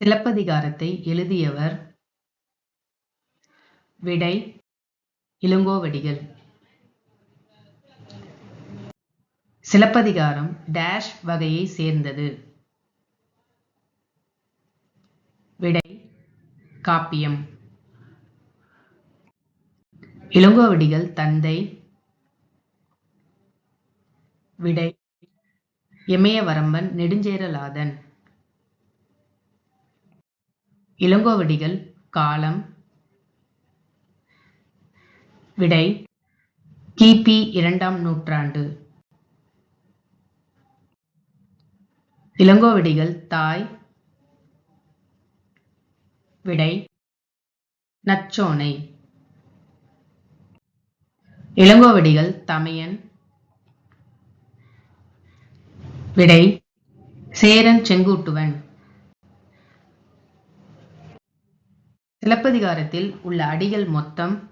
சிலப்பதிகாரத்தை எழுதியவர் விடை இளங்கோவடிகள். சிலப்பதிகாரம் டேஷ் வகையை சேர்ந்தது. விடை காப்பியம். இளங்கோவடிகள் தந்தை விடை இமயவரம்பன் நெடுஞ்சேரலாதன். இளங்கோவடிகள் காலம் விடை கிபி இரண்டாம் நூற்றாண்டு. இளங்கோவடிகள் தாய் விடை நச்சோனை. இளங்கோவடிகள் தமையன் விடை சேரன் செங்கூட்டுவன். சிலப்பதிகாரத்தில் உள்ள அடிகள் மொத்தம்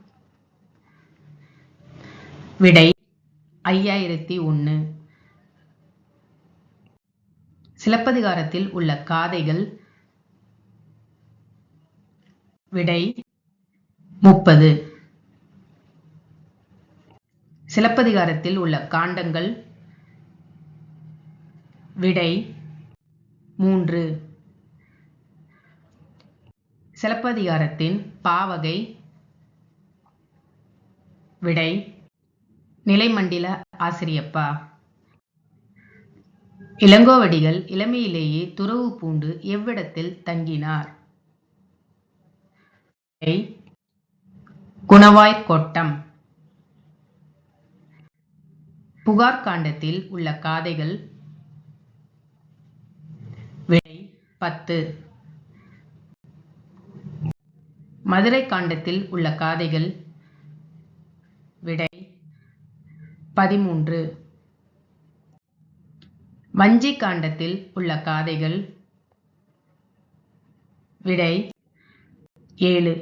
விடை ஐயாயிரத்தி ஒன்று. சிலப்பதிகாரத்தில் உள்ள காதைகள் விடை முப்பது. சிலப்பதிகாரத்தில் உள்ள காண்டங்கள் விடை மூன்று. சிலப்பதிகாரத்தின் பாவகை விடை நிலைமண்டில ஆசிரியப்பா. இளங்கோவடிகள் இளமையிலேயே துறவு பூண்டு எவ்விடத்தில் தங்கினார்? விடை குணவாய்க்கோட்டம் புகார் காண்டத்தில் உள்ள காதைகள் விடை பத்து. மதுரை காண்டத்தில் உள்ள காதைகள். விடை பதிமூன்று. வஞ்சி காண்டத்தில் உள்ள காதைகள். விடை ஏழு.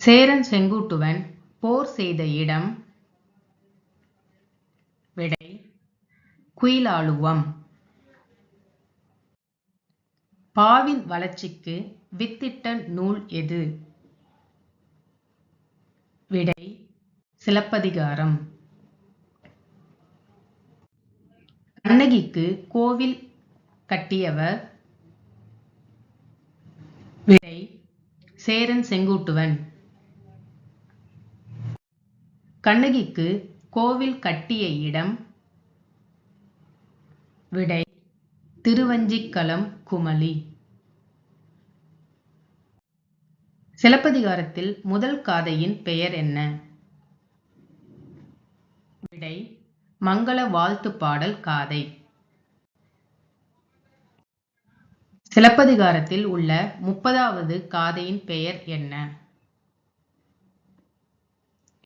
சேரன் செங்குட்டுவன் போர் செய்த இடம். விடை குயிலாளுவம். பாவின் வளர்ச்சிக்கு வித்திட்ட நூல் எது? விடை சிலப்பதிகாரம். கண்ணகிக்கு கோவில் கட்டியவர். விடை சேரன் செங்கூட்டுவன். கண்ணகிக்கு கோவில் கட்டிய இடம். விடை திருவஞ்சிக்கலம் குமளி. சிலப்பதிகாரத்தில் முதல் காதையின் பெயர் என்ன? விடை மங்கள வாழ்த்து பாடல் காதை. சிலப்பதிகாரத்தில் உள்ள முப்பதாவது காதையின் பெயர் என்ன?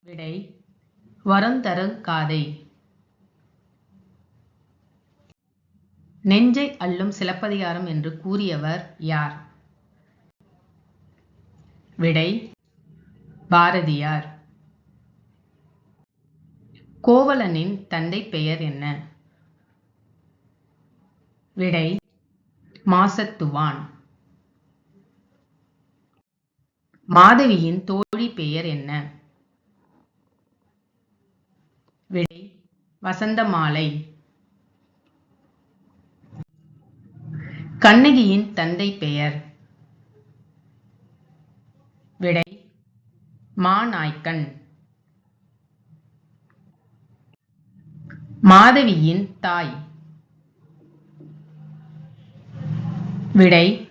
விடை வரந்தரு காதை. நெஞ்சை அள்ளும் சிலப்பதிகாரம் என்று கூறியவர் யார்? விடை பாரதியார். கோவலனின் தந்தை பெயர் என்ன? விடை மாசத்துவான். மாதவியின் தோழி பெயர் என்ன? விடை வசந்தமாலை. கண்ணகியின் தந்தை பெயர். விடை மாநாய்க்கன் மாதவியின் தாய். விடை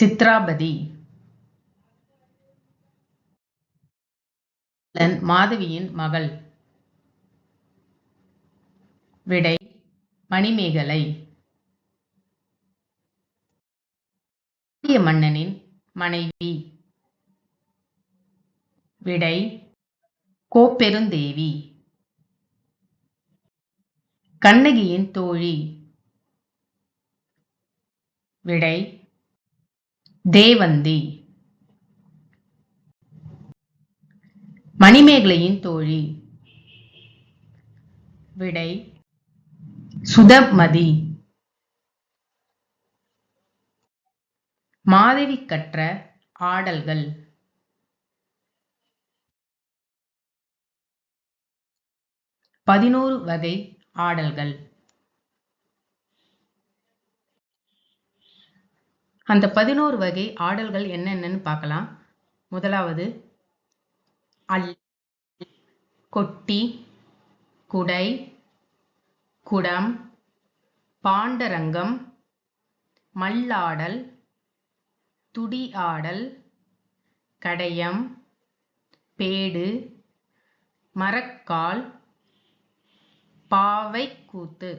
சித்ராபதி. மாதவியின் மகள். விடை மணிமேகலை. மன்னனின் மனைவி. விடை கோப்பெருந்தேவி. கண்ணகியின் தோழி. விடை தேவந்தி. மணிமேகலையின் தோழி. விடை சுதமதி. மாதவி கற்ற ஆடல்கள். பதினோரு வகை ஆடல்கள். அந்த பதினோரு வகை ஆடல்கள் என்னென்னு பார்க்கலாம். முதலாவது அல் கொட்டி குடை குடம் பாண்டரங்கம் மல்லாடல் துடி ஆடல் கடையம் பேடு மரக்கால் பாவைக்கூத்து.